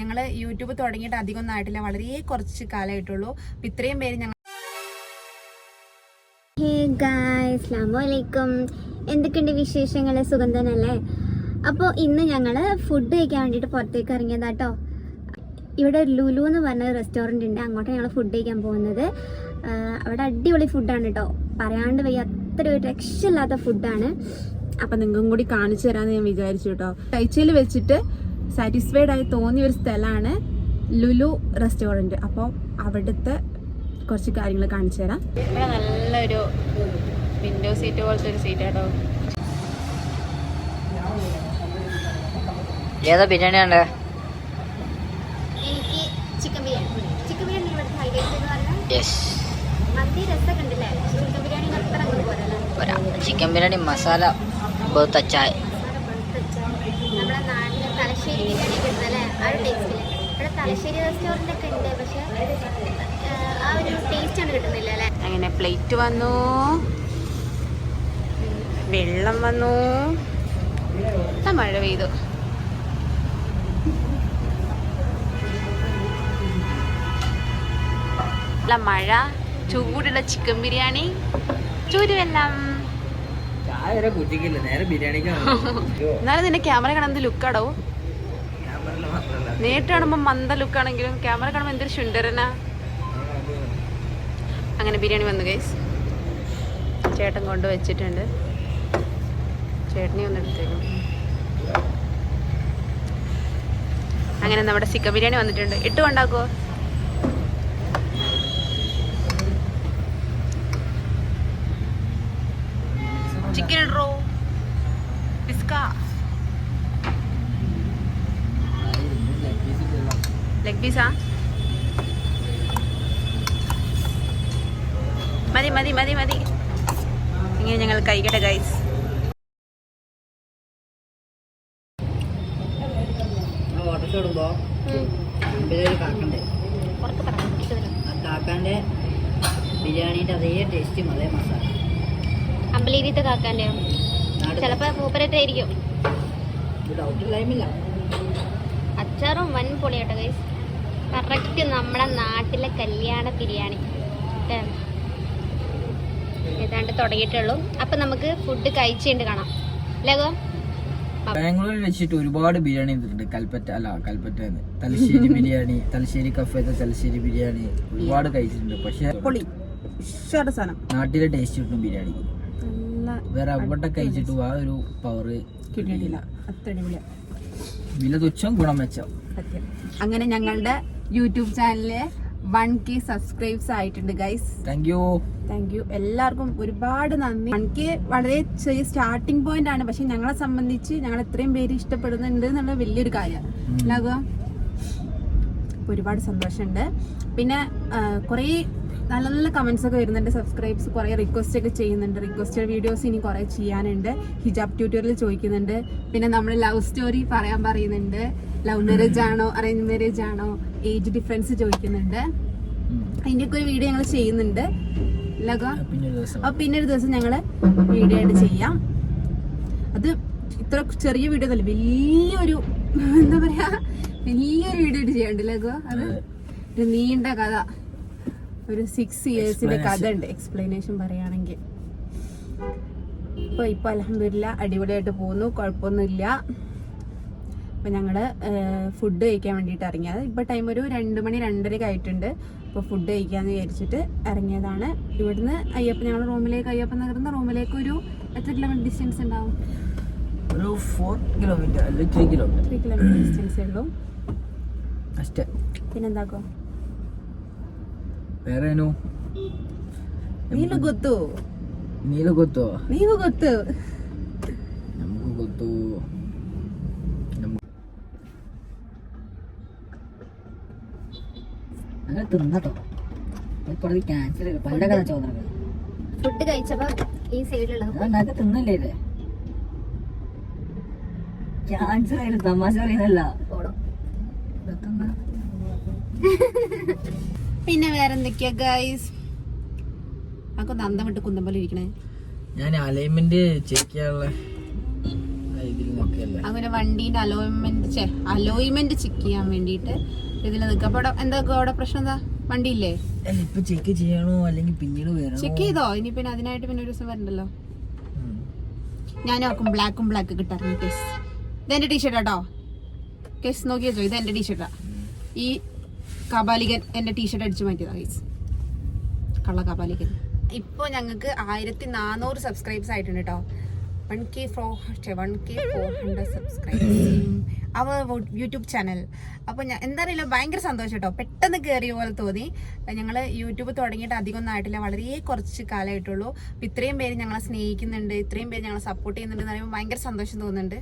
ഞങ്ങൾ യൂട്യൂബ് തുടങ്ങിയിട്ട് അധികം ഒന്നും ആയിട്ടില്ല. വളരെ കുറച്ച് കാലമായിട്ടുള്ളൂ. അപ്പം ഇത്രയും പേര് ഞങ്ങൾ ഹേ എന്തൊക്കെയുണ്ട് വിശേഷങ്ങൾ സുഖം തന്നെയല്ലേ? അപ്പോൾ ഇന്ന് ഞങ്ങൾ ഫുഡ് കഴിക്കാൻ വേണ്ടിയിട്ട് പുറത്തേക്ക് ഇറങ്ങിയതാട്ടോ. ഇവിടെ ലുലു എന്ന് പറഞ്ഞ റെസ്റ്റോറന്റ് ഉണ്ട്. അങ്ങോട്ട് ഞങ്ങൾ ഫുഡ് കഴിക്കാൻ പോകുന്നത്. അവിടെ അടിപൊളി ഫുഡാണ് കേട്ടോ പറയാണ്ട് വയ്യ. അത്ര ഒരു രക്ഷയില്ലാത്ത ഫുഡാണ് അപ്പം നിങ്ങൾക്കും കൂടി കാണിച്ചു തരാമെന്ന് ഞാൻ വിചാരിച്ചു കേട്ടോ കഴിച്ചയിൽ വെച്ചിട്ട് സാറ്റിസ്ഫൈഡ് ആയി തോന്നിയ ഒരു സ്ഥലമാണ് ലുലു റെസ്റ്റോറന്റ്. അപ്പോൾ അവിടുത്തെ കുറച്ച് കാര്യങ്ങൾ കാണിച്ചു തരാം. ഇവിടെ നല്ലൊരു വിൻഡോ സീറ്റ് പോലത്തെ ഒരു സീറ്റ് കേട്ടോ ഏതാ ബിരിയാണി ഉണ്ട് എനിക്ക് chicken biryani chicken biryani highlight എന്ന് പറഞ്ഞാൽ യെസ് മന്തി ചിക്കൻ ബിരിയാണി അത്ര അങ്ങോട്ട് പോരാ. ചിക്കൻ ബിരിയാണി മസാല ബഹുത്ത് അച്ചായ നമ്മുടെ നാട്ടിലെ തലശ്ശേരി ബിരിയാണി കിട്ടുന്നല്ലേ ആ ഒരു ടേസ്റ്റിൽ ഇവിടെ തലശ്ശേരി റെസ്റ്റോറന്റൊക്കെ ഉണ്ട് പക്ഷേ ആ ഒരു ടേസ്റ്റ് ആണ് കിട്ടുന്നില്ല അല്ലേ? അങ്ങനെ പ്ലേറ്റ് വന്നു. വെള്ളം വന്നു. മഴ പെയ്തു. മഴ ചൂടുള്ള ചിക്കൻ ബിരിയാണി ചൂരുവെല്ലാം എന്നാലും നിന്റെ ക്യാമറ കാണുന്നത് ലുക്കാടോ നേരിട്ട് കാണുമ്പോൾ മന്ദ ലുക്കാണെങ്കിലും ക്യാമറ കാണുമ്പോൾ എന്തൊരു ശുണ്ടരനാ. അങ്ങനെ ബിരിയാണി വന്നു ഗൈസ് ചേട്ടൻ കൊണ്ട് വെച്ചിട്ടുണ്ട്. ചേട്ടനെ ഒന്ന് അങ്ങനെ നമ്മുടെ ചിക്കൻ ബിരിയാണി വന്നിട്ടുണ്ട്. ഇട്ട് കൊണ്ടാക്കുവോ ചിക്കൻ ഇടറോ പിസ്ക ലെഗ് പീസാ മതി മതി മതി മതി ഇങ്ങനെ ഞങ്ങൾ കഴിക്കട്ടെ ഗൈസ് ബിരിയാണീന്റെ അതേ ടേസ്റ്റും അതേ മസാല അമ്പലീരിത്തെ കാക്കാന്റെ ഡൗട്ട് ഇല്ലായ്മില്ല അച്ചാറും വൻ പൊളിയാട്ടോ ഗൈസ് കറക്റ്റ് നമ്മുടെ നാട്ടിലെ കല്യാണ ബിരിയാണി? ഏതാണ്ട് തുടങ്ങിയിട്ടുള്ളൂ. അപ്പൊ നമുക്ക് ഫുഡ് കഴിച്ചുകൊണ്ട് കാണാം. ലഗോ ബാംഗ്ലൂരിൽ വെച്ചിട്ട് ഒരുപാട് ബിരിയാണി ചെയ്തിട്ടുണ്ട് കൽപ്പറ്റ അല്ല കൽപ്പറ്റ തലശ്ശേരി ബിരിയാണി തലശ്ശേരി കഫേത്തെ തലശ്ശേരി ബിരിയാണി ഒരുപാട് കഴിച്ചിട്ടുണ്ട്. പക്ഷെ നാട്ടിലെ ടേസ്റ്റ് കിട്ടും ബിരിയാണി. വേറെ അവിടെ കഴിച്ചിട്ട് ആ ഒരു പവർ കിട്ടിയിട്ടില്ല. വില തുച്ഛം ഗുണം മെച്ചം. അങ്ങനെ ഞങ്ങളുടെ യൂട്യൂബ് ചാനലിൽ വൺ കെ സബ്സ്ക്രൈബ്സ് ആയിട്ടുണ്ട് guys thank you thank you എല്ലാവർക്കും ഒരുപാട് നന്ദി. വൺ കെ വളരെ ചെറിയ സ്റ്റാർട്ടിംഗ് പോയിന്റ് ആണ്. പക്ഷെ ഞങ്ങളെ സംബന്ധിച്ച് ഞങ്ങൾ ഇത്രയും പേര് ഇഷ്ടപ്പെടുന്നുണ്ട് എന്നുള്ള വലിയൊരു കാര്യം. ഉണ്ടാകുക ഒരുപാട് സന്തോഷമുണ്ട്. പിന്നെ കുറേ നല്ല നല്ല കമൻസ് ഒക്കെ വരുന്നുണ്ട്. സബ്സ്ക്രൈബ്സ് കുറേ റിക്വസ്റ്റ് ഒക്കെ ചെയ്യുന്നുണ്ട്. റിക്വസ്റ്റഡ് വീഡിയോസ് ഇനി കുറേ ചെയ്യാനുണ്ട്. ഹിജാബ് ട്യൂട്ടോറിയൽ ചോദിക്കുന്നുണ്ട്. പിന്നെ നമ്മൾ ലവ് സ്റ്റോറി പറയാൻ പറയുന്നുണ്ട്. ലവ് മാരേജ് ആണോ? അറേഞ്ച് മാരേജ് ആണോ? ഏജ് ഡിഫറൻസ് ചോദിക്കുന്നുണ്ട്. അതിന്റെയൊക്കെ ഒരു വീഡിയോ ഞങ്ങൾ ചെയ്യുന്നുണ്ട്. ലഗോ? പിന്നെ ഒരു ദിവസം. അപ്പൊ പിന്നെ ഒരു ദിവസം ഞങ്ങൾ വീഡിയോ ആയിട്ട് ചെയ്യാം. അത് ഇത്ര ചെറിയ വീഡിയോ അല്ല വലിയൊരു എന്താ പറയാ? വലിയൊരു വീഡിയോ ആയിട്ട് ചെയ്യണ്ട് ലഗോ അത്? ഒരു നീണ്ട കഥ. ഒരു സിക്സ് ഇയേഴ്സിന്റെ കഥ ഉണ്ട് എക്സ്പ്ലനേഷൻ പറയുകയാണെങ്കിൽ. ഇപ്പൊ ഇപ്പൊ അലഹമില്ല അടിപൊളിയായിട്ട് പോകുന്നു. കുഴപ്പമൊന്നുമില്ല. അപ്പൊ ഞങ്ങൾ ഫുഡ് കഴിക്കാൻ വേണ്ടിയിട്ട് ഇറങ്ങിയത്. ഇപ്പൊ ടൈം ഒരു രണ്ട് മണി രണ്ടരക്ക് ആയിട്ടുണ്ട്. അപ്പോൾ ഫുഡ് കഴിക്കാന്ന് വിചാരിച്ചിട്ട് ഇറങ്ങിയതാണ്. ഇവിടുന്ന് അയ്യപ്പ ഞങ്ങൾ റൂമിലേക്ക് അയ്യപ്പ നഗർന്ന റൂമിലേക്ക് ഒരു എത്ര കിലോമീറ്റർ ഡിസ്റ്റൻസ് ഉണ്ടാവും? ഒരു ഫോർ കിലോമീറ്റർ അല്ലെങ്കിൽ ത്രീ കിലോമീറ്റർ ത്രീ കിലോമീറ്റർ ഡിസ്റ്റൻസേ ഉള്ളൂ. പിന്നെന്താക്കോ? ಬೇರೆ ಏನು ನೀನು ಗೊತ್ತು ನೀನು ಗೊತ್ತು ನೀವು ಗೊತ್ತು ನಮಗೂ ಗೊತ್ತು ನಮ್ അങ്ങനെ തിന്നട്ടോ ഇപ്പോൾ ക്യാൻസൽ ചെയ്തു പണ്ടൊക്കെ ചോദന ഫുഡ് കഴിച്ചപ്പോൾ ഈ സൈഡിലുള്ളത് അങ്ങനത്തെ തിന്നല്ലേ ഇത് ക്യാൻസർ ആയാലും തമാശ പറയുന്നല്ല ഓടും പിന്നെ വേറെ എന്തൊക്കെയാ ഗൈസ് നമുക്ക് അന്തം വിട്ട് കുന്തം പോലെ ഇരിക്കണേ. ഞാൻ അലൈൻമെന്റ് ചെക്ക് ചെയ്യാനുള്ള അങ്ങനെ വണ്ടീന്റെ അലോയ്മെന്റ് ചേ അലോയ്മെന്റ് ചെക്ക് ചെയ്യാൻ വേണ്ടിയിട്ട് ഇതിൽ നിൽക്കുക അപ്പൊ എന്താ അവിടെ പ്രശ്നം എന്താ? വണ്ടിയില്ലേ? ഇപ്പൊ ചെക്ക് ചെയ്യണോ? അല്ലെങ്കിൽ പിന്നീട് ചെക്ക് ചെയ്തോ? ഇനി പിന്നെ അതിനായിട്ട് പിന്നെ ഒരു ദിവസം വരണ്ടല്ലോ. ഞാൻ നോക്കും ബ്ലാക്കും ബ്ലാക്ക് കിട്ടാറുണ്ട് കേസ് ഇതെന്റെ ടീഷർട്ടാട്ടോ കേസ് നോക്കി വെച്ചോ ഇത് എന്റെ ടീഷർട്ടാ ഈ കപാലികൻ എന്റെ ടീഷർട്ട് അടിച്ചു മാറ്റിയതാ ഗൈസ് കള്ള കപാലികൻ. ഇപ്പോൾ ഞങ്ങൾക്ക് ആയിരത്തി നാനൂറ് സബ്സ്ക്രൈബ്സ് ആയിട്ടുണ്ട് കേട്ടോ one K four one K YouTube channel. അപ്പോൾ ഞാൻ എന്താ ഭയങ്കര സന്തോഷം കേട്ടോ പെട്ടെന്ന് കയറിയ പോലെ തോന്നി. ഞങ്ങൾ യൂട്യൂബ് തുടങ്ങിയിട്ട് അധികം ഒന്നും ആയിട്ടില്ല. വളരെ കുറച്ച് കാലമായിട്ടുള്ളൂ. ഇത്രയും പേര് ഞങ്ങളെ സ്നേഹിക്കുന്നുണ്ട് ഇത്രയും പേര് ഞങ്ങളെ സപ്പോർട്ട് ചെയ്യുന്നുണ്ട് എന്ന് പറയുമ്പോൾ ഭയങ്കര സന്തോഷം തോന്നുന്നുണ്ട്.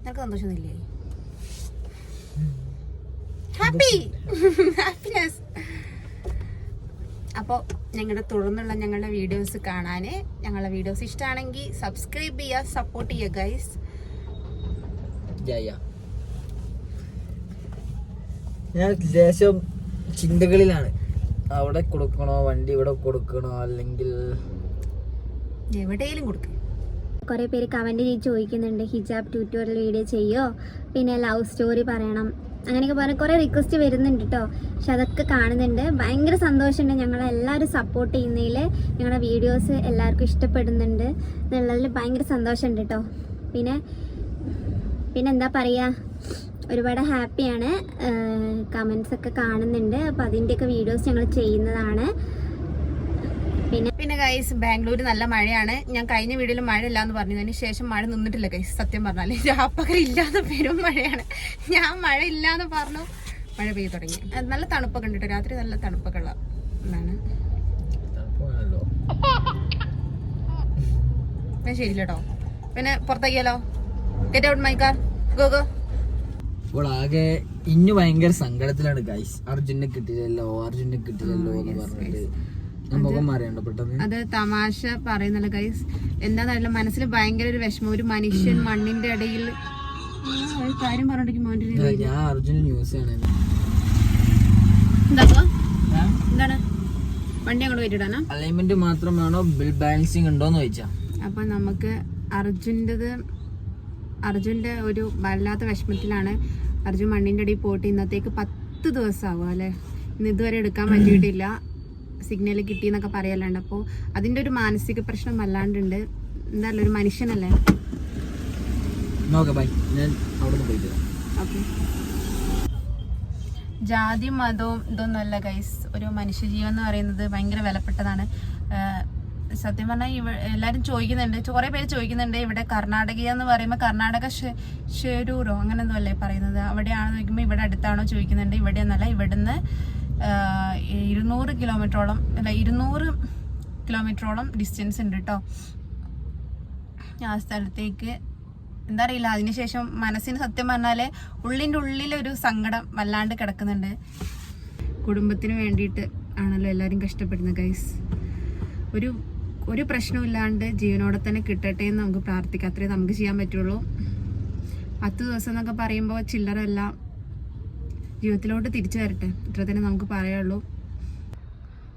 നിനക്ക് സന്തോഷമൊന്നുമില്ലേ? ഹാപ്പി ഹാപ്പിനെസ് അപ്പോൾ ഞങ്ങളുടെ തുടർന്നുള്ള ഞങ്ങളുടെ വീഡിയോസ് കാണാൻ ഞങ്ങളുടെ വീഡിയോസ് ഇഷ്ടമാണെങ്കിൽ സബ്സ്ക്രൈബ് ചെയ്യുക സപ്പോർട്ട് ചെയ്യുക ഗൈസ്. ഞാൻ ലേശം ചിന്തകളിലാണ്. അവിടെ കൊടുക്കണോ വണ്ടി ഇവിടെ കൊടുക്കണോ അല്ലെങ്കിൽ എവിടെയെങ്കിലും കൊടുക്കും. കുറേ പേര് കമന്റ് ചെയ്ത് ചോദിക്കുന്നുണ്ട് ഹിജാബ് ട്യൂട്ടോറിയൽ വീഡിയോ ചെയ്യോ? പിന്നെ ലവ് സ്റ്റോറി പറയണം. അങ്ങനെയൊക്കെ പറഞ്ഞ് കുറേ റിക്വസ്റ്റ് വരുന്നുണ്ട് കേട്ടോ പക്ഷെ അതൊക്കെ കാണുന്നുണ്ട്. ഭയങ്കര സന്തോഷമുണ്ട്. ഞങ്ങളെല്ലാവരും സപ്പോർട്ട് ചെയ്യുന്നതിൽ ഞങ്ങളുടെ വീഡിയോസ് എല്ലാവർക്കും ഇഷ്ടപ്പെടുന്നുണ്ട്. എന്നുള്ളതിൽ ഭയങ്കര സന്തോഷമുണ്ട് കേട്ടോ പിന്നെ പിന്നെ എന്താ പറയുക ഒരുപാട് ഹാപ്പിയാണ് കമൻസൊക്കെ കാണുന്നുണ്ട്. അപ്പോൾ അതിന്റെയൊക്കെ വീഡിയോസ് ഞങ്ങൾ ചെയ്യുന്നതാണ്. പിന്നെ പിന്നെ ഗൈസ് ബാംഗ്ലൂർ നല്ല മഴയാണ്. ഞാൻ കഴിഞ്ഞ വീഡിയോയിൽ മഴ ഇല്ല എന്ന് പറഞ്ഞതിന് ശേഷം മഴ നിന്നിട്ടില്ല ഗൈസ് സത്യം പറഞ്ഞാൽ. രാപ്പകൽ ഇല്ലാതെ പെരും മഴയാണ്. ഞാൻ മഴ ഇല്ലാന്ന് പറഞ്ഞു. മഴ പെയ്തു തുടങ്ങി. നല്ല തണുപ്പൊക്കെ ഉണ്ട് കേട്ടോ. രാത്രി നല്ല തണുപ്പൊക്കെ ഉള്ള തണുപ്പാണല്ലോ. ഞാൻ ശരി കേട്ടോ. പിന്നെ പുറത്തേക്കിയാലോ? Get out my car go go ഇപ്പോൾ ആകെ ഇന്ന് ഭയങ്കര സങ്കടത്തിലാണ് ഗൈസ് അർജുനെ കിട്ടിയില്ലല്ലോ അർജുനെ കിട്ടിയില്ലല്ലോ എന്ന് പറഞ്ഞിട്ട്. അത് തമാശ പറയുന്നില്ല ഗൈസ് എന്താന്നറിയില്ല മനസ്സിൽ ഭയങ്കര ഒരു വിഷമം. ഒരു മനുഷ്യൻ മണ്ണിന്റെ ഇടയിൽ കാര്യം പറഞ്ഞിട്ട് ഞാൻ- അർജുന ന്യൂസ് ആണ്. എന്താ എന്താണ്? വണ്ടി അങ്ങോട്ട് കയറ്റിടാനാ അലൈൻമെന്റ് മാത്രമാണോ ബിൽ ബാലൻസിങ് ഉണ്ടോന്ന് ചോദിച്ചാ. അപ്പൊ നമുക്ക് അർജുന്റെത് അർജുന്റെ ഒരു വല്ലാത്ത വിഷമത്തിലാണ് അർജുൻ മണ്ണിന്റെ അടിയിൽ പോയിട്ട് ഇന്നത്തേക്ക് പത്ത് ദിവസം ആവും അല്ലെ? ഇന്ന് ഇതുവരെ എടുക്കാൻ പറ്റിയിട്ടില്ല സിഗ്നൽ കിട്ടി എന്നൊക്കെ പറയലുണ്ട് അപ്പോൾ അതിന്റെ ഒരു മാനസിക പ്രശ്നം വല്ലാണ്ടുണ്ട്. എന്തായാലും ഒരു മനുഷ്യനല്ലേ? ജാതി മതവും ഇതൊന്നുമല്ല ഗൈസ് ഒരു മനുഷ്യജീവൻ എന്ന് പറയുന്നത് ഭയങ്കര വിലപ്പെട്ടതാണ്. സത്യം പറഞ്ഞാൽ ഇവ എല്ലാവരും ചോദിക്കുന്നുണ്ട്. കുറേ പേര് ചോദിക്കുന്നുണ്ട് ഇവിടെ കർണാടക എന്ന് പറയുമ്പോൾ കർണാടക ഷെ- ഷെരൂരോ അങ്ങനെ എന്തോ അല്ലേ പറയുന്നത്? അവിടെയാണെന്ന് ചോദിക്കുമ്പോൾ ഇവിടെ അടുത്താണോ ചോദിക്കുന്നുണ്ട്. ഇവിടെ എന്നല്ല ഇവിടുന്ന് ഇരുന്നൂറ് കിലോമീറ്ററോളം അല്ല ഇരുന്നൂറ് കിലോമീറ്ററോളം ഡിസ്റ്റൻസ് ഉണ്ട് കേട്ടോ ആ സ്ഥലത്തേക്ക് എന്താ അറിയില്ല അതിനുശേഷം മനസ്സിന് സത്യം പറഞ്ഞാൽ ഉള്ളിന്റെ ഉള്ളിലൊരു സങ്കടം വല്ലാണ്ട് കിടക്കുന്നുണ്ട്. കുടുംബത്തിന് വേണ്ടിയിട്ട് ആണല്ലോ എല്ലാവരും കഷ്ടപ്പെടുന്നത് ഗൈസ് ഒരു ഒരു പ്രശ്നമില്ലാണ്ട് ജീവനോടെ തന്നെ കിട്ടട്ടെ എന്ന് നമുക്ക് പ്രാർത്ഥിക്കാം അത്രേ നമുക്ക് ചെയ്യാൻ പറ്റുള്ളൂ. പത്ത് ദിവസം എന്നൊക്കെ പറയുമ്പോൾ ചില്ലറല്ല ജീവിതത്തിലോട്ട് തിരിച്ചു വരട്ടെ. ഇത്ര തന്നെ നമുക്ക് പറയുള്ളൂ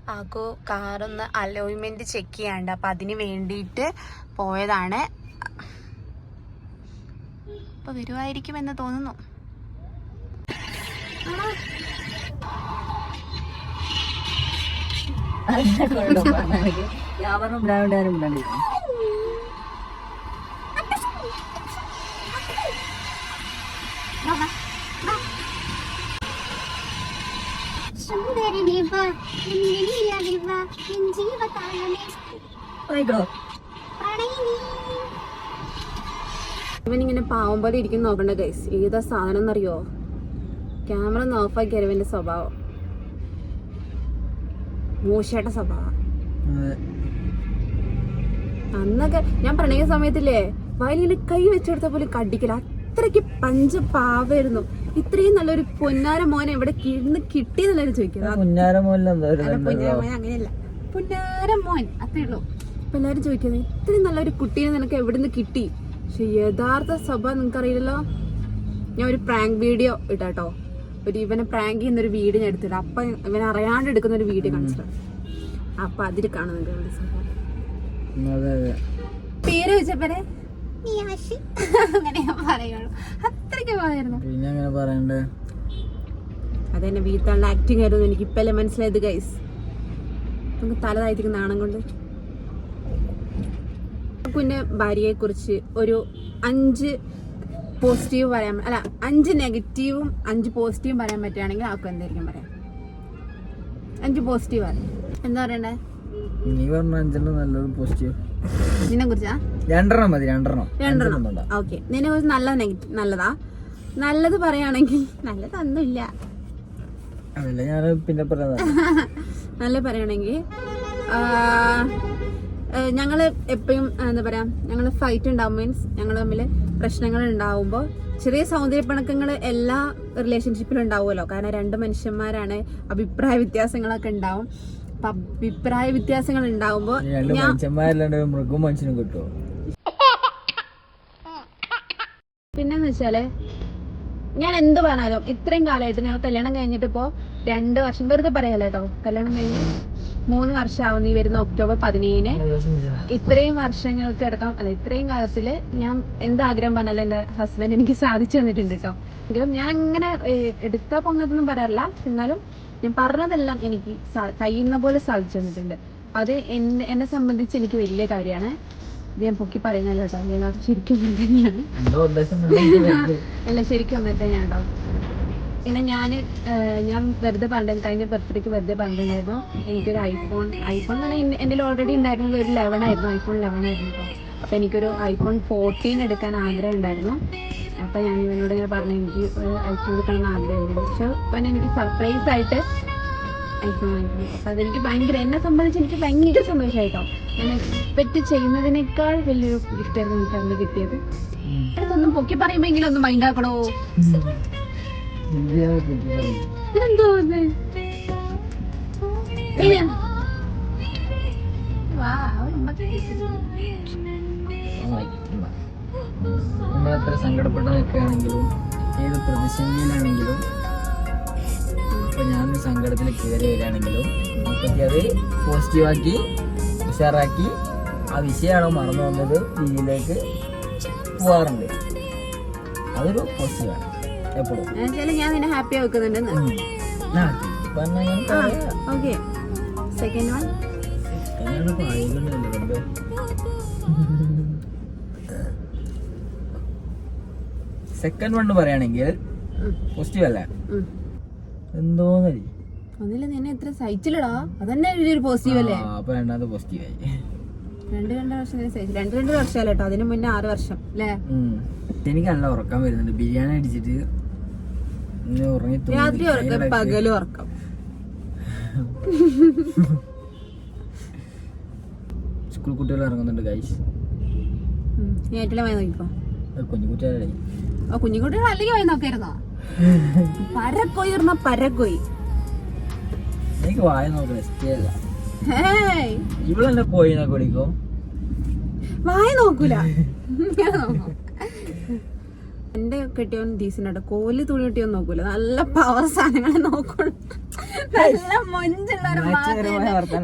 ആകോ കാറൊന്ന് അലോയ്മെന്റ് ചെക്ക് ചെയ്യാണ്ട് അപ്പൊ അതിന് വേണ്ടിയിട്ട് പോയതാണ്. അപ്പൊ വരുമായിരിക്കും എന്ന് തോന്നുന്നു. ഇവനിങ്ങനെ പാവം പോലെ ഇരിക്കും നോക്കണ്ട ഗൈസ് ഏതാ സാധനം എന്നറിയോ? ക്യാമറ ഒന്ന് ഓഫാക്കി ഇവന്റെ സ്വഭാവം. മോശമായിട്ട സ്വഭാവം. അന്നൊക്കെ ഞാൻ പ്രണയ സമയത്തില്ലേ വയലിങ്ങനെ കൈ വെച്ചെടുത്ത പോലെ കടിക്കില്ല അത്രയ്ക്ക് പഞ്ച് പാവായിരുന്നു ഇത്രയും നല്ലൊരു പൊന്നാര മോനെ എവിടെ കിടന്ന് കിട്ടിയെന്നല്ലാരും ചോദിക്കുന്നത് പൊന്നാര മോൻ അങ്ങനെയല്ല. പൊന്നാര മോൻ അത്രേ ഉള്ളൂ. അപ്പൊ എല്ലാരും ചോദിക്കുന്നത് ഇത്രയും നല്ലൊരു കുട്ടിയെ നിനക്ക് എവിടുന്ന് കിട്ടി? പക്ഷെ യഥാർത്ഥ സ്വഭാവം നിനക്ക് അറിയില്ലല്ലോ ഞാൻ ഒരു പ്രാങ്ക് വീഡിയോ ഇട്ടാട്ടോ ഒരു ഇവനെ പ്രാങ്ക് ചെയ്യുന്ന ഒരു വീഡിയോ ഞാൻ എടുത്തിട്ട് അപ്പൊ ഇവനെ അറിയാണ്ട് എടുക്കുന്ന ഒരു വീഡിയോ കാണിച്ചിട്ട് അപ്പൊ അതിൽ കാണുന്നുണ്ട് അതെ പേര് ചോദിച്ചപ്പോ അങ്ങനെ ഞാൻ പറയുള്ളൂ. അത്രയ്ക്ക് പോയായിരുന്നു പിന്നെ അങ്ങനെ പറയണ്ടേ? അതെന്നെ വീട്ടാളുടെ ആക്ടിങ് ആയിരുന്നു എനിക്ക് ഇപ്പല്ലേ മനസ്സിലായത് ഗൈസ് നമുക്ക് തല താഴ്ത്തിക്ക് നാണം കൊണ്ട്. പിന്നെ ഭാര്യയെ കുറിച്ച് ഒരു അഞ്ച് പോസിറ്റീവ് പറയാൻ അല്ല അഞ്ച് നെഗറ്റീവും അഞ്ച് പോസിറ്റീവും പറയാൻ പറ്റുകയാണെങ്കിൽ ആക്കും എന്തായിരിക്കും പറയാം അഞ്ച് പോസിറ്റീവ് എന്താ പറയണ്ടേ? നീ പറഞ്ഞ അഞ്ചെണ്ണം നല്ലൊരു പോസിറ്റീവ് നിന്നെ കുറിച്ചാ? രണ്ടെണ്ണം മതി രണ്ടെണ്ണം. രണ്ടെണ്ണം. ഓക്കെ. നിന്നെ കുറിച്ച് നല്ല നെഗറ്റീവ് നല്ലതാ? നല്ലത് പറയുകയാണെങ്കിൽ നല്ലതൊന്നുമില്ല. അതല്ല ഞാൻ പിന്നെ പറയുന്നത്. നല്ല പറയുകയാണെങ്കിൽ ഞങ്ങൾ എപ്പോഴും എന്താ പറയാ ഞങ്ങൾ ഫൈറ്റ് ഉണ്ടാവും. മീൻസ് ഞങ്ങൾ തമ്മിൽ പ്രശ്നങ്ങൾ ഉണ്ടാവുമ്പോൾ ചെറിയ സൗന്ദര്യപ്പണക്കങ്ങൾ എല്ലാ റിലേഷൻഷിപ്പിലും ഉണ്ടാവുമല്ലോ. കാരണം രണ്ട് മനുഷ്യന്മാരാണ് അഭിപ്രായ വ്യത്യാസങ്ങളൊക്കെ ഉണ്ടാവും. അഭിപ്രായ വ്യത്യാസങ്ങൾ ഉണ്ടാവുമ്പോ മനുഷ്യന്മാരല്ലാണ്ട് മൃഗവും മനുഷ്യനും കിട്ടുമോ പിന്നെന്ന് വെച്ചാൽ ഞാൻ എന്ത് പറഞ്ഞാലും ഇത്രയും കാലമായിട്ട് ഞങ്ങൾ കല്യാണം കഴിഞ്ഞിട്ട് ഇപ്പോ രണ്ട് വർഷം വെറുതെ പറയാലോ കേട്ടോ കല്യാണം കഴിഞ്ഞ് മൂന്ന് വർഷമാവും ഈ വരുന്ന ഒക്ടോബർ പതിനേഴിന്. ഇത്രയും വർഷങ്ങൾക്ക് അടക്കം അല്ല ഇത്രയും കാലത്തിൽ ഞാൻ എന്ത് ആഗ്രഹം പറഞ്ഞാലും എന്റെ ഹസ്ബൻഡ് എനിക്ക് സാധിച്ചു തന്നിട്ടുണ്ട് കേട്ടോ എങ്കിലും ഞാൻ അങ്ങനെ എടുത്താ പൊങ്ങത്തൊന്നും പറയാറില്ല. എന്നാലും ഞാൻ പറഞ്ഞതെല്ലാം എനിക്ക് കഴിയുന്ന പോലെ സാധിച്ചു തന്നിട്ടുണ്ട്. അത് എന്നെ എന്നെ സംബന്ധിച്ച് എനിക്ക് വലിയ കാര്യമാണ്. ഇത് ഞാൻ പൊക്കി പറയുന്നല്ലോ കേട്ടോ. ഞാൻ അത് ശരിക്കും അങ്ങനെ തന്നെയാണ് അല്ല ശരിക്കും അങ്ങനെ തന്നെയാണ് കേട്ടോ. പിന്നെ ഞാൻ ഞാൻ വെറുതെ പണ്ട് കഴിഞ്ഞ ബർത്ത്ഡേക്ക് വെറുതെ പറഞ്ഞിട്ടുണ്ടായിരുന്നു. എനിക്കൊരു ഐഫോൺ ഐഫോൺ എന്ന് പറഞ്ഞാൽ എന്റെ ഓൾറെഡി ഉണ്ടായിരുന്നത് ഒരു ലെവൻ ആയിരുന്നു. ഐഫോൺ ലെവൻ ആയിരുന്നു. കേട്ടോ അപ്പം എനിക്കൊരു ഐഫോൺ ഫോർട്ടീൻ എടുക്കാൻ ആഗ്രഹം ഉണ്ടായിരുന്നു അപ്പം ഞാൻ ഇവനോട് ഇങ്ങനെ പറഞ്ഞു എനിക്ക് ഐഫോൺ എടുക്കണം എന്ന് ആഗ്രഹമുണ്ട്. പക്ഷെ ഇപ്പം എനിക്ക് സർപ്രൈസ് ആയിട്ട് ഐഫോൺ വാങ്ങിക്കുന്നു. അപ്പം അതെനിക്ക് ഭയങ്കര എന്നെ സംബന്ധിച്ച് എനിക്ക് ഭയങ്കര സന്തോഷമായിട്ടോ ഞാൻ എക്സ്പെക്ട് ചെയ്യുന്നതിനേക്കാൾ വലിയൊരു ഗിഫ്റ്റായിരുന്നു എനിക്ക് അന്ന് കിട്ടിയത്. അടുത്തൊന്നും പൊക്കി പറയുമ്പോൾ എങ്കിലും ഒന്ന് മൈൻഡ് ആക്കണോ? ഇതെന്തോ ഇത്? എത്ര നമ്മളെത്ര സങ്കടപ്പെട്ട് ആണെങ്കിലും ഏത് പ്രതിസന്ധിയിലാണെങ്കിലും ഇപ്പൊ ഞാൻ സങ്കടത്തിൽ കയറി വരികയാണെങ്കിലും നമുക്കൊക്കെ അത് പോസിറ്റീവാക്കി ഉഷാറാക്കി ആ വിഷയമാണോ മറന്നു വന്നത് രീതിയിലേക്ക് പോവാറുണ്ട്. അതൊരു പോസിറ്റീവാണ് എപ്പോഴും. ഞാൻ നിന്നെ happy ആക്കുന്നുണ്ടെന്ന് okay second one second one പറയുകയാണെങ്കിൽ പോസിറ്റീവ് അല്ല? ഒന്നില്ല നിന്നെ ഇത്ര സഹിച്ചില്ലടാ. അതന്നെ ഒരു പോസിറ്റീവ് അല്ലേ? ആ, അപ്പൊ രണ്ടാമത് പോസിറ്റീവ് ആയി. രണ്ട് രണ്ട് വർഷം സഹിച്ചു രണ്ട് രണ്ട് വർഷമല്ല കേട്ടോ അതിന് മുന്നേ ആറ് വർഷം അല്ലേ? എനിക്ക് നല്ല ഉറക്കം വരുന്നുണ്ട്. ബിരിയാണി അടിച്ചിട്ട് ഉറങ്ങി രാത്രി ഉറക്കം ഭയങ്കര പകലും ഉറക്കം. സ്കൂൾ കുട്ടികൾ ഇറങ്ങുന്നുണ്ട് ഗൈസ് കുഞ്ഞു കുട്ടികളെ ആ കുഞ്ഞുകുട്ടികൾ അല്ലെങ്കിൽ പോയി നോക്കായിരുന്നോ? പരക്കൊയ് പറഞ്ഞ പരക്കൊയ്. എനിക്ക് വായ നോക്കണം ഇഷ്ടമല്ല. ഇവളെന്നെ കോഴിനൊക്കെ വിളിക്കും. വായ നോക്കൂല. എന്റെ കെട്ടിയോൻ ഡീസന്റ് കോൽ തുണി കെട്ടിയോ നോക്കൂല. നല്ല പവർ സാധനങ്ങളെ നോക്കുള്ളൂ. നല്ല മൊഞ്ചുള്ളവരെ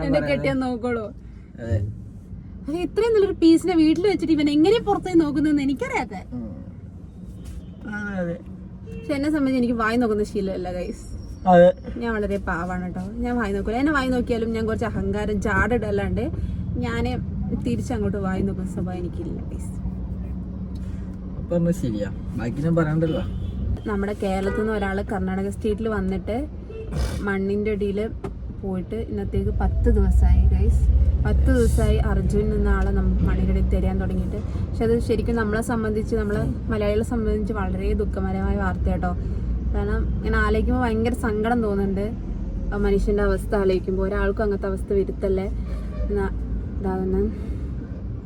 എന്റെ. കെട്ടിയോൻ നോക്കുള്ളൂ. ഇത്രയും നല്ലൊരു പീസിനെ വീട്ടിൽ വെച്ചിട്ട് ഇവൻ എങ്ങനെ പുറത്തേക്ക് നോക്കുന്നതെന്ന് എനിക്കറിയാത്ത. അതെ അതെ. പക്ഷെ എന്നെ സംബന്ധിച്ച് എനിക്ക് വായി നോക്കുന്ന ശീലമല്ല ഗൈസ് അതെ. ഞാൻ വളരെ പാവാണ് കേട്ടോ ഞാൻ വായി നോക്കില്ല എന്നെ വായി നോക്കിയാലും ഞാൻ കുറച്ച് അഹങ്കാരം ചാടിടല്ലാണ്ട് ഞാൻ തിരിച്ചങ്ങോട്ട് വായി നോക്കുന്ന സ്വഭാവം എനിക്കില്ല ഗൈസ് ശരിയാ. ബാക്കി ഞാൻ പറയണ്ടല്ലോ. നമ്മുടെ കേരളത്തിൽ നിന്ന് ഒരാൾ കർണാടക സ്റ്റേറ്റിൽ വന്നിട്ട് മണ്ണിന്റെ അടിയിൽ പോയിട്ട് ഇന്നത്തേക്ക് പത്ത് ദിവസമായി ഗൈസ് പത്ത് ദിവസമായി അർജുൻ എന്ന ആളെ നമുക്ക് മണികടയിൽ തരാൻ തുടങ്ങിയിട്ട്. പക്ഷെ അത് ശരിക്കും നമ്മളെ സംബന്ധിച്ച് നമ്മളെ മലയാളികളെ സംബന്ധിച്ച് വളരെ ദുഃഖകരമായ വാർത്ത കേട്ടോ കാരണം ഇങ്ങനെ ആലോചിക്കുമ്പോൾ ഭയങ്കര സങ്കടം തോന്നുന്നുണ്ട്. മനുഷ്യന്റെ മനുഷ്യന്റെ അവസ്ഥ ആലോചിക്കുമ്പോൾ ഒരാൾക്കും അങ്ങനത്തെ അവസ്ഥ വരുത്തല്ലേ? എന്നാ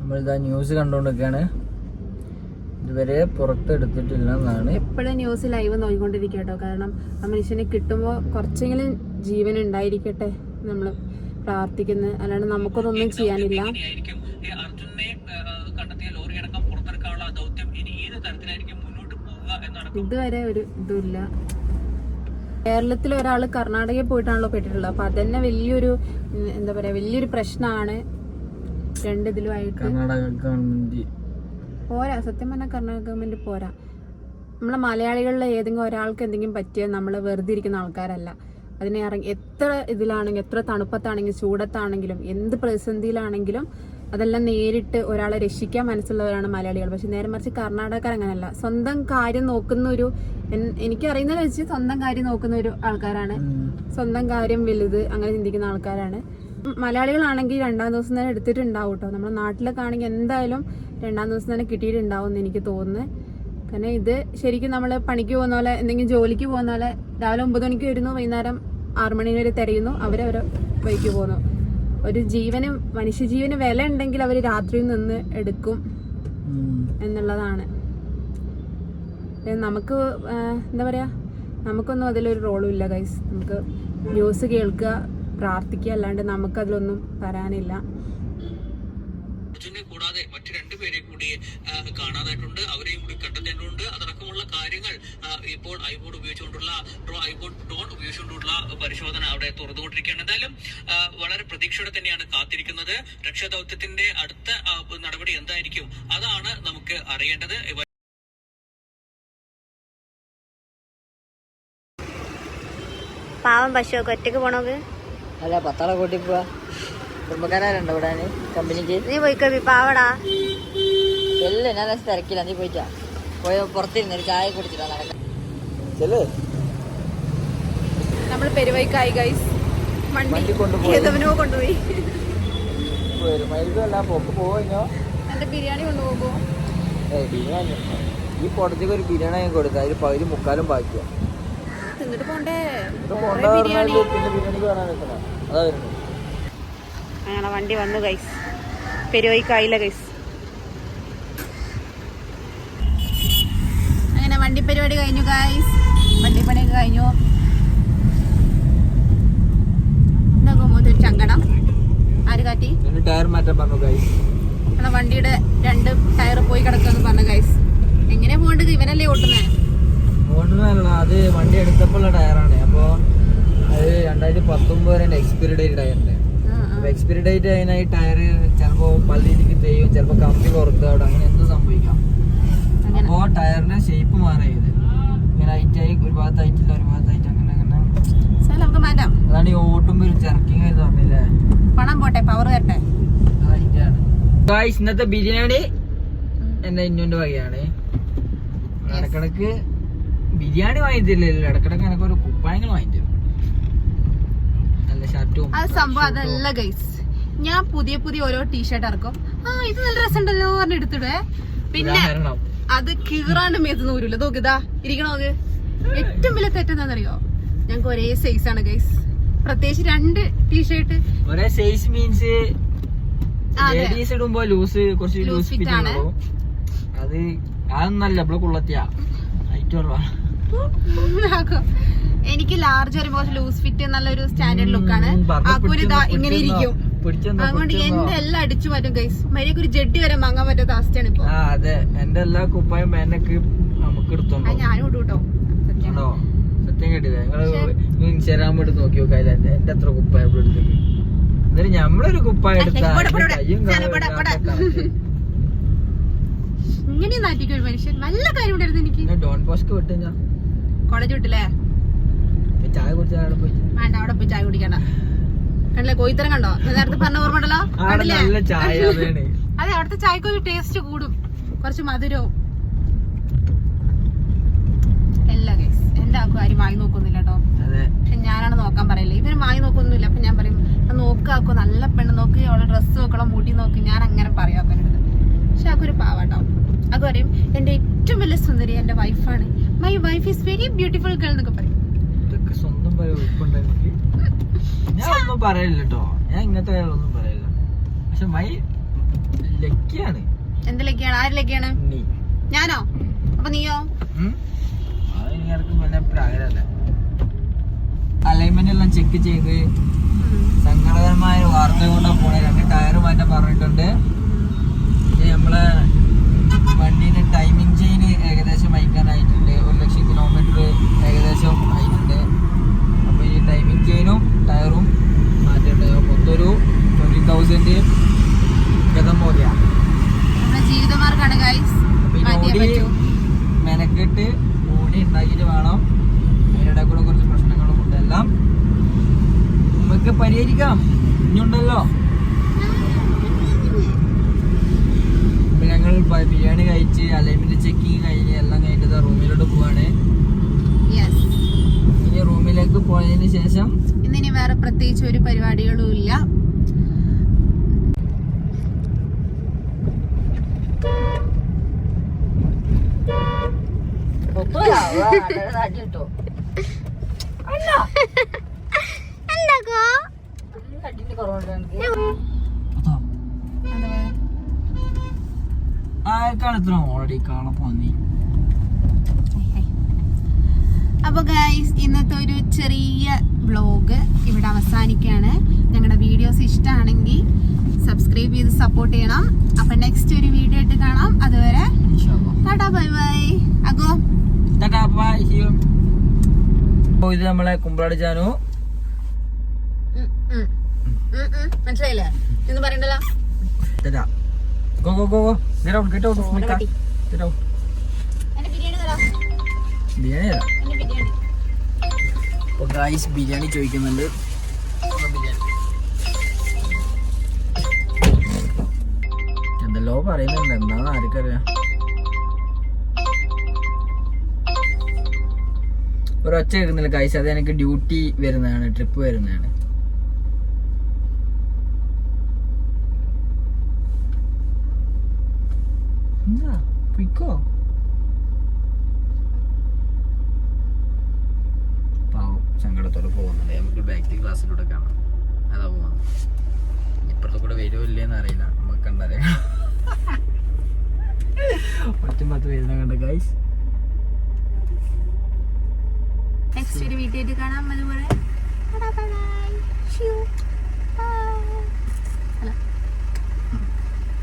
നമ്മളിതാ ന്യൂസ് കണ്ടുകൊണ്ടിരിക്കുകയാണ് ഇതുവരെ പുറത്തെടുത്തിട്ടില്ല എന്നാണ് എപ്പോഴും ന്യൂസ് ലൈവ് നോക്കിക്കൊണ്ടിരിക്കുക കേട്ടോ കാരണം ആ മനുഷ്യനെ കിട്ടുമ്പോൾ കുറച്ചെങ്കിലും ജീവൻ ഉണ്ടായിരിക്കട്ടെ നമ്മൾ പ്രാർത്ഥിക്കുന്നത് അല്ലാണ്ട് നമുക്കതൊന്നും ചെയ്യാനില്ല. ഇതുവരെ ഒരു ഇതുമില്ല. കേരളത്തിൽ ഒരാൾ കർണാടകയിൽ പോയിട്ടാണല്ലോ പെട്ടിട്ടുള്ളത്. അപ്പൊ അതന്നെ വലിയൊരു എന്താ പറയാ വലിയൊരു പ്രശ്നമാണ്. രണ്ടിതിലുമായിട്ട് കർണാടക ഗവൺമെന്റ് പോരാ. സത്യം പറഞ്ഞാൽ കർണാടക ഗവൺമെന്റ് പോരാ. നമ്മളെ മലയാളികളിലെ ഏതെങ്കിലും ഒരാൾക്ക് എന്തെങ്കിലും പറ്റിയ നമ്മൾ വെറുതെ ഇരിക്കുന്ന ആൾക്കാരല്ല. അതിനെ ഇറങ്ങി എത്ര ഇതിലാണെങ്കിലും എത്ര തണുപ്പത്താണെങ്കിലും ചൂടത്താണെങ്കിലും എന്ത് പ്രതിസന്ധിയിലാണെങ്കിലും അതെല്ലാം നേരിട്ട് ഒരാളെ രക്ഷിക്കാൻ മനസ്സുള്ളവരാണ് മലയാളികൾ. പക്ഷെ നേരെ മറിച്ച് കർണാടകക്കാർ അങ്ങനെയല്ല സ്വന്തം കാര്യം നോക്കുന്ന ഒരു എനിക്ക് എനിക്കറിയുന്നത് വെച്ച് സ്വന്തം കാര്യം നോക്കുന്ന ഒരു ആൾക്കാരാണ് സ്വന്തം കാര്യം വലുത് അങ്ങനെ ചിന്തിക്കുന്ന ആൾക്കാരാണ്. മലയാളികളാണെങ്കിൽ രണ്ടാം ദിവസം തന്നെ എടുത്തിട്ടുണ്ടാവും കേട്ടോ. നമ്മുടെ നാട്ടിലൊക്കെ ആണെങ്കിൽ എന്തായാലും രണ്ടാം ദിവസം തന്നെ കിട്ടിയിട്ടുണ്ടാവും എന്ന് എനിക്ക് തോന്നുന്നു. കാരണം ഇത് ശരിക്കും നമ്മൾ പണിക്ക് പോകുന്ന പോലെ എന്തെങ്കിലും ജോലിക്ക് പോകുന്ന പോലെ രാവിലെ ഒമ്പത് മണിക്ക് വരുന്നു വൈകുന്നേരം ആറു മണി വരെ തിരയുന്നു അവരവരെ വഴിക്ക് പോകുന്നു. ഒരു ജീവന് മനുഷ്യജീവന് വില ഉണ്ടെങ്കിൽ അവർ രാത്രിയിൽ നിന്ന് എടുക്കും എന്നുള്ളതാണ്. നമുക്ക് എന്താ പറയാ നമുക്കൊന്നും അതിലൊരു റോളും ഇല്ല ഗൈസ് നമുക്ക് ന്യൂസ് കേൾക്കുക പ്രാർത്ഥിക്കുക അല്ലാണ്ട് നമുക്ക് അതിലൊന്നും പറയാനില്ല അർജുനെ കൂടാതെ കൂടി കാണാനായിട്ടുണ്ട് കാണാതായിട്ടുണ്ട്. അവരെയും കൂടി കണ്ടെത്തേണ്ടതുണ്ട്. അതടക്കമുള്ള കാര്യങ്ങൾ ഇപ്പോൾ ഐബോർഡ് ഉപയോഗിച്ചുകൊണ്ടുള്ള ഡ്രോ- ഐബോർഡ് ഡ്രോൺ ഉപയോഗിച്ചുകൊണ്ടുള്ള പരിശോധന അവിടെ തുറന്നുകൊണ്ടിരിക്കുകയാണ്. എന്തായാലും വളരെ പ്രതീക്ഷയോടെ തന്നെയാണ് കാത്തിരിക്കുന്നത്. രക്ഷാദൌത്യത്തിന്റെ അടുത്ത നടപടി എന്തായിരിക്കും അതാണ് നമുക്ക് അറിയേണ്ടത്. പാവം പശുവൊക്കെ ഒറ്റയ്ക്ക് പോണോക്ക് അല്ല പത്താളെ കൂട്ടി പോവാ. കുടുംബക്കാരുണ്ടോ ഇവിടെ? കമ്പനിക്ക്? നീ പോയിക്കോ പാവടാ. ചെല്ല് ഞാൻ ലേശം തിരക്കില്ല നീ പോയിട്ടാ പോയ? പുറത്തിരുന്ന് ഒരു ചായ കുടിച്ചിട്ടാ നടക്കാം ചെല്ല്. നമ്മൾ പെരുവൈക്കായി ഗൈസ് വണ്ടി കൊണ്ടുപോയി. എന്റെ ബിരിയാണി കൊണ്ടുപോകോ ബിരിയാണി ഈ പുറത്തേക്ക് ഒരു ബിരിയാണി ഞാൻ കൊടുത്ത. അതിൽ പകുതി മുക്കാലും ബാക്കിയാ. തിന്നിട്ട് പോണ്ടേ? ബിരിയാണി. അങ്ങനെ വണ്ടി വന്നു ഗൈസ് പെരുവൈക്കായില്ല ഗൈസ് അങ്ങനെ വണ്ടി പരിപാടി കഴിഞ്ഞു ഗൈസ് വണ്ടി കഴിഞ്ഞു. ചങ്കടം ആര് കാറ്റി ടയർ മാറ്റാൻ പറഞ്ഞു ഗൈസ് നമ്മളെ വണ്ടിയുടെ രണ്ട് ടയർ പോയി കിടക്കുന്നു പറഞ്ഞു ഗൈസ് എങ്ങനെ പോകേണ്ടത്? ഇവനല്ലേ ഓട്ടുന്നേ? ഓടുന്നതല്ല അത് വണ്ടി എടുത്തപ്പോഴുള്ള ടയറാണ്. അപ്പോൾ അത് രണ്ടായിരത്തി പത്തൊമ്പത് വരെ എക്സ്പയറി ഡേറ്റ് ടയറിന്റെ. എക്സ്പയറി ഡേറ്റ് കഴിഞ്ഞാൽ ടയർ ചിലപ്പോൾ പള്ളിയിലേക്ക് തെയ്യും ചിലപ്പോൾ കമ്പി പുറത്ത് അവിടെ. അങ്ങനെ എന്തും സംഭവിക്കാം. അപ്പോൾ ടയറിന്റെ ഷേപ്പ് മാറിയത്. ഇങ്ങനെ ഹൈറ്റായി ഒരു ഭാഗത്ത് ഹൈറ്റില്ല ഒരു ഭാഗത്ത് ഹൈറ്റ് അങ്ങനെ അങ്ങനെ. സാർ നമുക്ക് മാറ്റാം. അതാണ് ഈ ഓട്ടുമ്പോൾ ഒരു ചെറക്കിങ് പറഞ്ഞില്ലേ പണം പോട്ടെ പവർ വരട്ടെ. ഇന്നത്തെ ബിരിയാണി എന്റെ ഇന്നുന്റെ വകയാണ്. ഇടക്കിടക്ക് ബിരിയാണി വാങ്ങിത്തില്ലല്ലോ ഇടക്കിടക്ക് എനക്ക് ഒരു കുപ്പായങ്ങൾ വാങ്ങി തരും. നല്ല ഷർട്ടും അത് സംഭവം അതല്ല ഗൈസ് ഞാൻ പുതിയ പുതിയ ഓരോ ടീഷർട്ട് ഇറക്കും. ആ ഇത് നല്ല രസമുണ്ടല്ലോ പറഞ്ഞ് എടുത്തിടേ പിന്നെ അത് കീറാണ്ട് മേത്ത് നൂരില്ല നോക്കിതാ ഇരിക്കണോ നോക്ക്. ഏറ്റവും വലിയ തെറ്റെന്താണെന്നറിയോ ഞങ്ങൾക്ക് ഒരേ സൈസ് ആണ് ഗൈസ് പ്രത്യേകിച്ച് രണ്ട് ടീഷർട്ട് ഒരേ സൈസ് മീൻസ്. ലേഡീസ് ഇടുമ്പോ ലൂസ് കുറച്ച് ലൂസ് ഫിറ്റ് ആണ്. അത് അതൊന്നല്ല ഇവിടെ കുള്ളത്തിയാ. എനിക്ക് ലാർജ് വരുമ്പോ ലൂസ് ഫിറ്റ് നല്ലൊരു സ്റ്റാൻഡേർഡ് ലുക്കാണ് ഉം, പറഞ്ഞ് ആക്കൂര് ഇതാ ഇങ്ങനെ ഇരിക്കും. അതുകൊണ്ട്. എന്റെ എല്ലാം അടിച്ചു മാറ്റും ഗൈസ് മര്യാദയ്ക്ക് ഒരു ജഡ്ഡി വരെ വാങ്ങാൻ പറ്റാത്ത അവസ്ഥയാണ് ഇപ്പൊ. ആ അതെ. എന്റെ എല്ലാ കുപ്പായും പാനൊക്കെ നമുക്ക് എടുത്തോണ്ടോ? ഞാനും സത്യം. കേട്ടില്ല. നിങ്ങൾ ഇൻസ്റ്റാഗ്രാം എടുത്ത് നോക്കി നോക്കാം എന്റെ എന്റെ എത്ര കുപ്പായ എന്നിട്ട് ഞമ്മളൊരു കുപ്പായ എടുത്താൽ. ഇങ്ങനെ മനുഷ്യൻ? നല്ല കാര്യം ഉണ്ടായിരുന്നു എനിക്ക്. ഡോൺ പോസ്ക് വിട്ട് കോളേജ് വിട്ടില്ലേ? ചായ കുടിച്ചാൽ അവിടെ പോയി വേണ്ട അവിടെ പോയി ചായ കുടിക്കണ്ട. കണ്ടില്ലേ? കോയിത്തരം കണ്ടോ? നേരത്തെ പറഞ്ഞ ഓർമ്മ ഉണ്ടല്ലോ കണ്ടില്ലേ? അതെ അവിടുത്തെ ചായക്ക് ഒരു ടേസ്റ്റ് കൂടും. കുറച്ച് മധുരവും. എല്ലാ കേസ് എന്റെ ആൾക്കും ആരും വാങ്ങി നോക്കൊന്നുമില്ല കേട്ടോ. ഞാനാണ് നോക്കാൻ പറയല്ലേ ഇവർ വായി നോക്കൊന്നുമില്ല അപ്പൊ ഞാൻ പറയും നോക്കാക്കോ നല്ല പെണ്ണ്. നോക്കി അവളെ ഡ്രസ്സ് നോക്കണം മുടി നോക്കി. ഞാൻ അങ്ങനെ പറയാം അവനടുത്ത് പക്ഷെ ആക്കൊരു പാവാട്ടോ അത് പറയും എന്റെ ഏറ്റവും വലിയ സുന്ദരി എന്റെ വൈഫാണ് my wife is very beautiful girl എന്നൊക്കെ പറയും. സ്വന്തം ഞാൻ ഒന്നും പറയില്ല കേട്ടോ ഞാൻ ഇങ്ങനത്തെ കാര്യങ്ങളൊന്നും പറയില്ല പക്ഷെ മൈ ലക്കിയാണ്. എന്ത് ലക്കിയാണ്? ആര് ലക്കിയാണ്? ഞാനോ? അപ്പൊ നീയോ? അലൈൻമെന്റ് എല്ലാം ചെക്ക് ചെയ്ത് സങ്കടകരമായ വാർത്ത കൊണ്ടാ പോണേ. രണ്ട് ടയർ മാറ്റാൻ പറഞ്ഞിട്ടുണ്ട്. നമ്മളെ വണ്ടീന്റെ ടൈമിംഗ് ചെയിൻ ഏകദേശം അയക്കാനായിട്ടുണ്ട്. ഒരു ലക്ഷം കിലോമീറ്റർ ഏകദേശം ആയിട്ടുണ്ട് അപ്പൊ ഈ ടൈമിംഗ് ചെയിനും ടയറും മാറ്റേണ്ടത് മൊത്തം ഒരു ട്വന്റി തൗസൻഡ് ഗതം പോലെയാണ് മെനക്കെട്ട് ഓടി ഉണ്ടാക്കിയിട്ട് വേണം. അതിനിടെ കൂടെ കുറച്ച് പ്രശ്നങ്ങളും ഉണ്ട്. എല്ലാം നമുക്ക് പരിഹരിക്കാം. ഇനിയുണ്ടല്ലോ. ഞങ്ങൾ ബിരിയാണി കഴിച്ച് അലൈൻമെന്റ് ചെക്കിങ് കഴിഞ്ഞ് എല്ലാം കഴിഞ്ഞിട്ട് റൂമിലോട്ട് പോവാണ്. ഇനി റൂമിലേക്ക് പോയതിന് ശേഷം ഇന്നിനി വേറെ പ്രത്യേകിച്ച് ഒരു പരിപാടികളും ഇല്ല. എന്താക്കോ ഗായ്സ് ആർക്കാണ് ഇത്ര ഓൾറെഡി കാണാൻ പോന്നി. അപ്പോൾ ഗൈസ് ഇന്നത്തെ ഒരു ചെറിയ വ്ളോഗ് ഇവിടെ അവസാനിക്കുകയാണ്. ഞങ്ങളുടെ വീഡിയോസ് ഇഷ്ടമാണെങ്കിൽ സബ്സ്ക്രൈബ് ചെയ്ത് സപ്പോർട്ട് ചെയ്യണം. അപ്പം നെക്സ്റ്റ് ഒരു വീഡിയോ ആയിട്ട് കാണാം. അതുവരെ ടാറ്റാ ബൈ ബൈ. അഗോ. അപ്പോൾ ഇത് നമ്മളെ കുമ്പളാട് ജാനു. മനസ്സിലായില്ലേ? ഇന്ന് പറയണ്ടല്ലോ? Tata. Go go go go. Get out get out of my car get out എന്നെ ബിരിയാണി. അപ്പോൾ ഗായ്സ് ബിരിയാണി ചോദിക്കുന്നുണ്ട്. എന്തെല്ലോ പറയുന്നുണ്ട്. എന്താന്ന് ആർക്കറിയാം. ഒരൊച്ച കേൾക്കുന്നില്ല ഗായ്സ് അത് എനിക്ക് ഡ്യൂട്ടി വരുന്നതാണ് ട്രിപ്പ് വരുന്നതാണ്.